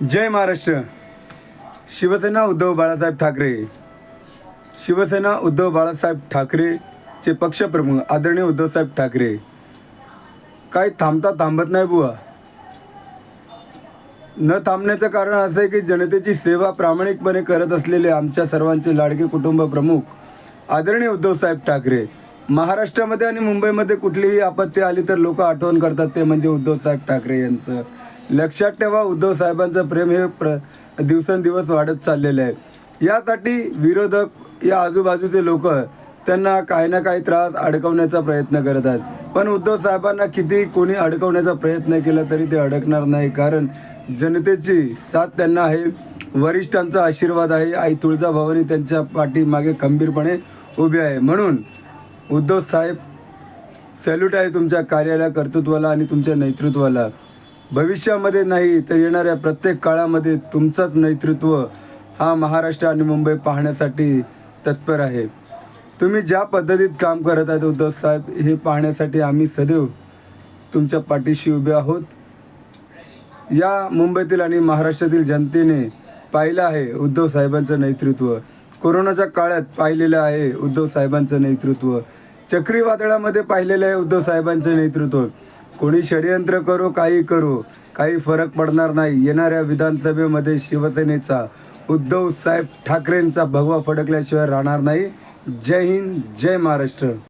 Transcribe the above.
जय महाराष्ट्र. शिवसेना उद्धव बाळासाहेब ठाकरे. शिवसेना उद्धव बाळासाहेब ठाकरेचे पक्षप्रमुख आदरणीय उद्धवसाहेब ठाकरे. काय थांबता थांबत नाही बुवा. न थांबण्याचं कारण असं आहे की जनतेची सेवा प्रामाणिकपणे करत असलेले आमच्या सर्वांचे लाडके कुटुंब प्रमुख आदरणीय उद्धवसाहेब ठाकरे. महाराष्ट्रामध्ये आणि मुंबईमध्ये कुठलीही आपत्ती आली तर लोक आठवण करतात ते म्हणजे उद्धवसाहेब ठाकरे यांचं. लक्षात ठेवा उद्धव साहेबांचं प्रेम हे प्र दिवसेंदिवस वाढत चाललेलं आहे. यासाठी विरोधक या आजूबाजूचे लोक त्यांना काही ना काही त्रास अडकवण्याचा प्रयत्न करत आहेत. पण उद्धव साहेबांना किती कोणी अडकवण्याचा प्रयत्न केला तरी ते अडकणार नाही. कारण जनतेची साथ त्यांना आहे वरिष्ठांचा आशीर्वाद आहे. आई तुळजाभवानी त्यांच्या पाठीमागे खंबीरपणे उभी आहे. म्हणून उद्धव साहेब सॅल्यूट आहे तुमच्या कार्याला कर्तृत्वाला आणि तुमच्या नेतृत्वाला. भविष्यामध्ये नाही तर येणाऱ्या प्रत्येक काळामध्ये तुमचंच नेतृत्व हा महाराष्ट्र आणि मुंबई पाहण्यासाठी तत्पर आहे. तुम्ही ज्या पद्धतीत काम करत आहात उद्धव साहेब हे पाहण्यासाठी आम्ही सदैव तुमच्या पाठीशी उभे आहोत. या मुंबईतील आणि महाराष्ट्रातील जनतेने पाहिलं आहे उद्धव साहेबांचं नेतृत्व. कोरोनाच्या काळात पाहिलेलं आहे उद्धव साहेबांचं नेतृत्व. चक्रीवादळामध्ये पाहिलेलं आहे उद्धव साहेबांचं नेतृत्व. कोणी षडयंत्र करू काही करू काही फरक पडणार नाही. येणाऱ्या विधानसभेमध्ये शिवसेनेचा उद्धव साहेब ठाकरेंचा भगवा फडकल्याशिवाय राहणार नाही. जय हिंद जय महाराष्ट्र.